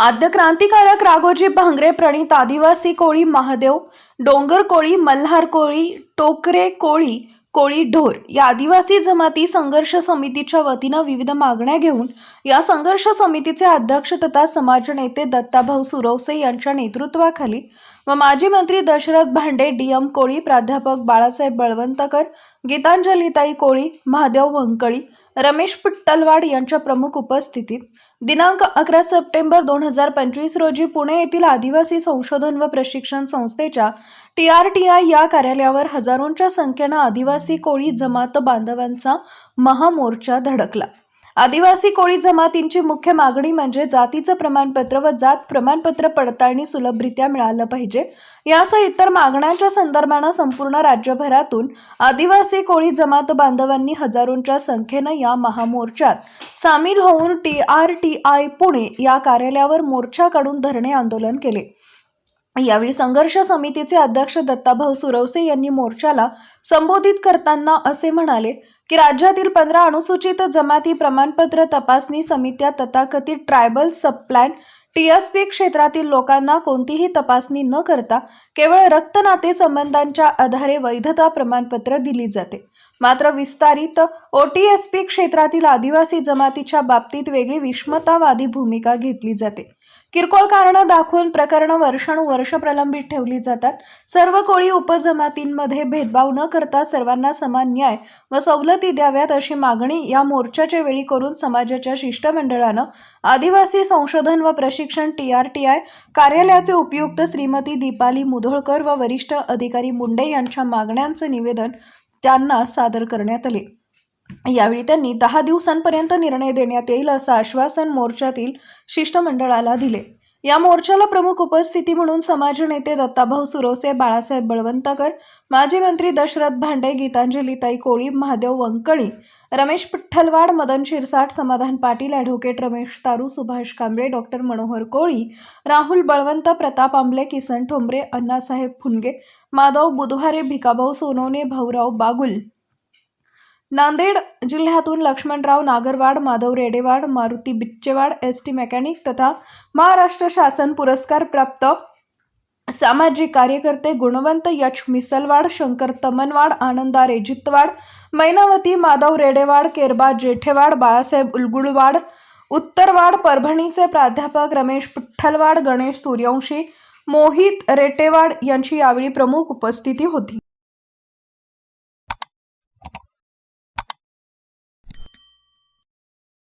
आद्य क्रांतिकारक राघोजी भांगरे प्रणित आदिवासी कोळी महादेव डोंगर कोळी मल्हार कोळी टोकरे कोळी कोळी ढोर या आदिवासी जमाती संघर्ष समितीच्या वतीनं विविध मागण्या घेऊन या संघर्ष समितीचे अध्यक्ष तथा समाज नेते दत्ताभाऊ सुरवसे यांच्या नेतृत्वाखाली व माजी मंत्री दशरथ भांडे डी एम कोळी प्राध्यापक बाळासाहेब बळवंतकर गीतांजलीताई कोळी महादेव वंकळी रमेश पिट्टलवाड यांच्या प्रमुख उपस्थितीत दिनांक अकरा सप्टेंबर दोन हजार पंचवीस रोजी पुणे येथील आदिवासी संशोधन व प्रशिक्षण संस्थेच्या टी आर टी आय या कार्यालयावर हजारोंच्या संख्येनं आदिवासी कोळी जमात बांधवांचा महामोर्चा धडकला. आदिवासी कोळी जमातींची मुख्य मागणी म्हणजे जातीचं प्रमाणपत्र व जात प्रमाणपत्र पडताळणी सुलभरित्या मिळालं पाहिजे. यासह इतर मागण्यांच्या संदर्भानं संपूर्ण राज्यभरातून आदिवासी कोळी जमात बांधवांनी हजारोंच्या संख्येनं या महामोर्चात सामील होऊन T R T I Pune या कार्यालयावर मोर्चा काढून धरणे आंदोलन केले. यावेळी संघर्ष समितीचे अध्यक्ष दत्ताभाऊ सुरवसे यांनी मोर्चाला संबोधित करताना असे म्हणाले की राज्यातील पंधरा अनुसूचित जमाती प्रमाणपत्र तपासणी समित्या तथाकथित ट्रायबल सबप्लॅन टीएसपी क्षेत्रातील लोकांना कोणतीही तपासणी न करता केवळ रक्तनाते संबंधांच्या आधारे वैधता प्रमाणपत्र दिली जाते. मात्र विस्तारित ओटीएसपी क्षेत्रातील आदिवासी जमातीच्या बाबतीत वेगळी विषमतावादी भूमिका घेतली जाते. किरकोळ कारणं दाखवून प्रकरणं वर्षानुवर्ष प्रलंबित ठेवली जातात. सर्व कोळी उपजमातींमध्ये भेदभाव न करता सर्वांना समान न्याय व सवलती द्याव्यात अशी मागणी या मोर्चाच्या वेळी करून समाजाच्या शिष्टमंडळानं आदिवासी संशोधन व प्रशिक्षण टी आर टी आय कार्यालयाचे उपयुक्त श्रीमती दीपाली मुधोळकर व वरिष्ठ अधिकारी मुंडे यांच्या मागण्यांचं निवेदन त्यांना सादर करण्यात आले. यावेळी त्यांनी दहा दिवसांपर्यंत निर्णय देण्यात येईल असं आश्वासन मोर्चातील शिष्टमंडळाला दिले. या मोर्चाला प्रमुख उपस्थिती म्हणून समाज नेते दत्ताभाऊ सुरोसे बाळासाहेब बळवंतकर माजी मंत्री दशरथ भांडे गीतांजलीताई कोळी महादेव वंकळी रमेश पिठ्ठलवाड मदन शिरसाट समाधान पाटील ॲडव्होकेट रमेश तारू सुभाष कांबळे डॉक्टर मनोहर कोळी राहुल बळवंत प्रताप आंबले किसन ठोंबरे अण्णासाहेब फुनगे माधव बुधवारे भिकाभाऊ सोनवणे भाऊराव बागुल नांदेड जिल्ह्यातून Laxmanrao Nagarwad Madhav Redewad Maruti Bichchewad S T mechanic तथा महाराष्ट्र शासन पुरस्कार प्राप्त सामाजिक कार्यकर्ते गुणवंत यश मिसलवाड शंकर तमनवाड आनंदा रेजितवाड मैनावती माधव रेडेवाड केरबा जेठेवाड बाळासाहेब उलगुळवाड उत्तरवाड परभणीचे प्राध्यापक रमेश पुठ्ठलवाड गणेश सूर्यवंशी मोहित रेटेवाड यांची यावेळी प्रमुख उपस्थिती होती.